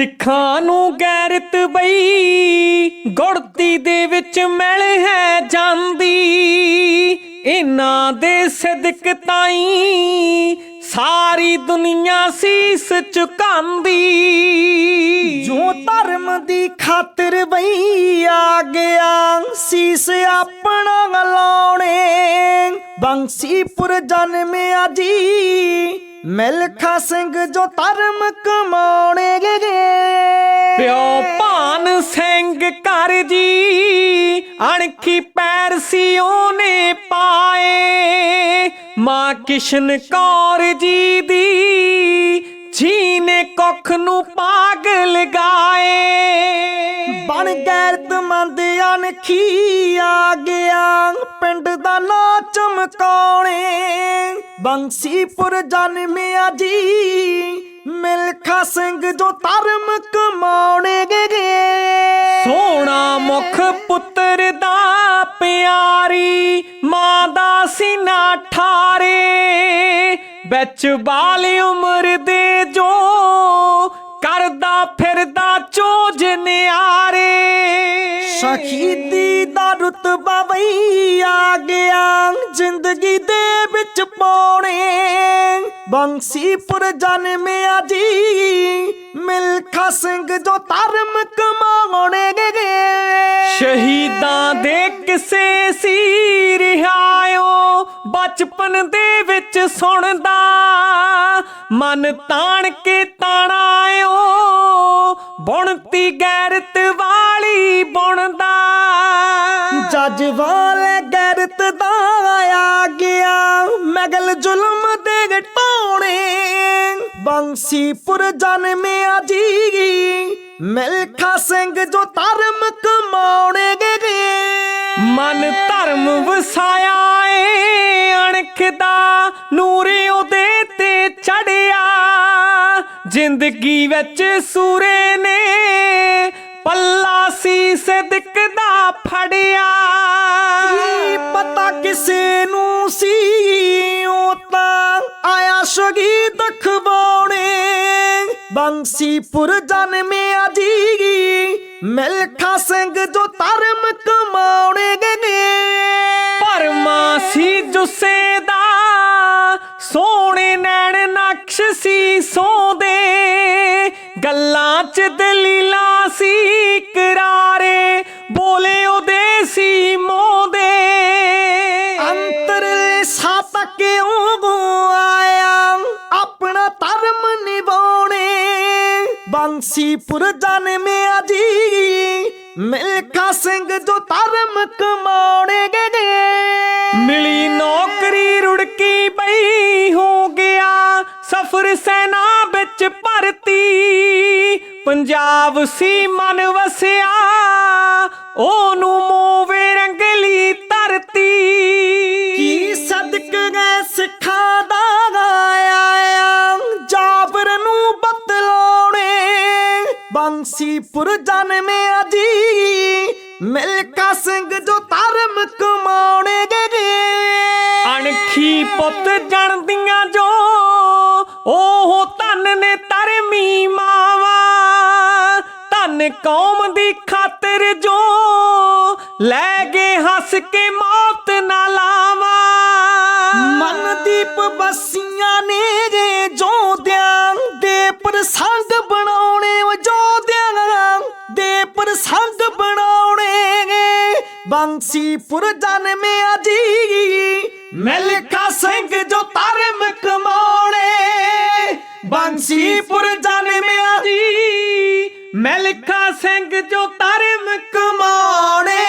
ਸਿੱਖਾਂ ਨੂੰ ਗੈਰਤ ਬਈ ਗੁੜਤੀ ਦੇ ਵਿੱਚ ਮਿਲ ਹੈ ਜਾਂਦੀ। ਇਹਨਾਂ ਦੇ ਸਦਕ ਤਾਈ ਸਾਰੀ ਦੁਨੀਆ ਸੀਸ ਝੁਕਾਉਂਦੀ ਜੋ ਧਰਮ ਦੀ ਖਾਤਰ ਬਈ ਆ ਗਿਆ ਸੀਸ ਆਪਣਾ ਲਾਉਣੇ। ਬੰਸੀਪੁਰ ਜਨਮਿਆ ਜੀ ਮਿਲਖਾ ਸਿੰਘ ਜੋ ਧਰਮ ਕਮਾਉਣੇ ਗੇ ਪਿਓ ਭਾਨ ਸਿੰਘ ਘਰ ਜੀ, ਅਣਖੀ ਪੈਰ ਸੀ ਉਹਨੇ ਪਾਏ। ਮਾਂ ਕਿਸ਼ਨ ਕੌਰ ਜੀ ਦੀ ਜੀ ਨੇ ਕੁੱਖ ਨੂੰ ਪਾਗ ਲਗਾਏ। ਬਣ ਗੈਰਤ ਅਨਖੀ ਆ ਗਿਆ। ਪਿੰਡ ਦਾ ਨਾਂ ਚਮਕਾਉਣੇ। ਬੰਸੀਪੁਰ ਜਨਮਿਆ ਜੀ। ਮਿਲਖਾ ਸਿੰਘ ਜੋ ਧਰਮ ਕਮਾਉਣੇ ਗੇ ਸੋਹਣਾ ਮੁਖ ਪੁੱਤਰ ਦਾ ਪਿਆਰੀ ਮਾਂ ਦਾ ਸੀਨਾ ਠਾਰੇ। ਵਿੱਚ ਬਾਲ ਉਮਰ ਦੇ ਜੋ ਸ਼ਹੀਦੀ ਦਾ ਰੁਤਬਾ ਵਈ ਆ ਗਿਆ, ਜ਼ਿੰਦਗੀ ਦੇ ਵਿੱਚ ਪਾਉਣੇ। ਬੰਸੀਪੁਰ ਜਨਮਿਆ ਜੀ ਮਿਲਖਾ ਸਿੰਘ ਜੋ ਧਰਮ ਕਮਾਉਣੇ ਸ਼ਹੀਦਾਂ ਦੇ ਕਿਸੇ ਸੀ ਰਿਹਾਇਓ ਬਚਪਨ ਦੇ ਵਿੱਚ ਸੁਣਦਾ। ਮਨ ਤਾਣ ਕੇ ਤਾਣਾਇਓ ਬੁਣਤੀ ਗੈਰਤ ਵਾਲੀ ਬੁਣਦਾ। ਜੱਜ ਵਾਲੇ ਗੈਰਤ ਦਾ ਆ ਗਿਆ ਮਗਲ ਜ਼ੁਲਮ ਦੇ ਘਟਾਉਣੇ ਬੰਸੀਪੁਰ ਜਨਮਿਆ ਜੀ ਮਿਲਖਾ ਸਿੰਘ ਜੋ ਧਰਮ ਕਮਾਉਣੇ ਗੇ ਮਨ ਧਰਮ ਵਸਾਇਆ ਏ ਅਣਖ ਦਾ ਨੂਰ ਜ਼ਿੰਦਗੀ ਵਿੱਚ ਸੂਰੇ ਨੇ ਪੱਲਾ ਸੀ ਸਦਕ ਦਾ ਫੜਿਆ। ਪਤਾ ਕਿਸੇ ਨੂੰ ਸੀ, ਉਹ ਤਾਂ ਆਇਆ ਸ਼ਹੀਦ ਖਵਾਉਣੇ। ਬੰਸੀਪੁਰ ਜਨਮਿਆ ਜੀ ਮਿਲਖਾ ਸਿੰਘ ਜੋ ਧਰਮ ਕਮਾਉਣੇ ਗੇ ਪਰ ਮਾਸੀ ਜੁਸੇ ਦਾ ਸੋਹਣੇ ਨੈਣ ਨਕਸ਼ ਸੀ ਸੋਦੇ ਗੱਲਾਂ ਚ ਦਲੀਲਾਂ ਸੀ ਕਰਾਰੇ ਬੋਲੇ ਉਹਦੇ ਸੀ ਮੋਦੇ ਅੰਤਰਲੇ ਸਾਪ ਕਿਉਂ ਆਇਆ ਆਪਣਾ ਧਰਮ ਨਿਭਾਉਣੇ। ਬੰਸੀਪੁਰ ਜਨਮਿਆ ਜੀ ਮਿਲਖਾ ਸਿੰਘ ਜੋ ਧਰਮ ਕਮਾਉਣੇ ਗੇ ਮਿਲੀ ਨੌਕਰੀ ਸਫਰ ਸੈਨਾ ਵਿੱਚ ਭਰਤੀ। ਪੰਜਾਬ ਸੀ ਮਨ ਵਸਿਆ ਉਹਨੂੰ ਮੋਵੇ ਰੰਗਲੀ ਧਰਤੀ। ਕੀ ਸਦਕ ਗਏ ਸਿੱਖਾਂ ਦਾ ਆਇਆ ਜਾਬਰ ਨੂੰ ਬਤਲਾਉਣੇ ਬੰਸੀਪੁਰ ਜਨਮਿਆ ਜੀ। ਮਿਲਖਾ ਸਿੰਘ ਜੋ ਧਰਮ ਕਮਾਉਣੇ ਗੇ ਅਣਖੀ ਪੁੱਤ ਜਣਦੀਆਂ ਜੋ ਉਹ ਧਨ ਨੇ ਧਰਮੀ ਮਾਵਾ, ਧਨ ਕੌਮ ਦੀ ਖਾਤਰ ਜੋ ਲੈ ਗਏ ਹੱਸ ਕੇ ਮੌਤ ਨਾ ਲਾਵਾ। ਮਨਦੀਪ ਬਸੀਆਂ ਨੇ ਰੇ ਜੋਦਿਆਂ ਦੇ ਪ੍ਰਸੰਗ ਬਣਾਉਣੇ ਉਹ ਜੋਦਿਆਂ ਦੇ ਪ੍ਰਸੰਗ ਬਣਾਉਣੇ ਬੰਸੀਪੁਰ ਜਨਮਿਆ ਜੀ ਮਿਲਖਾ ਸਿੰਘ ਜੋ ਧਰਮ ਕਮਾਉਣੇ ਬੰਸੀਪੁਰ ਜਨਮਿਆ ਜੀ ਮਿਲਖਾ ਸਿੰਘ ਜੋ ਧਰਮ ਕਮਾਉਣੇ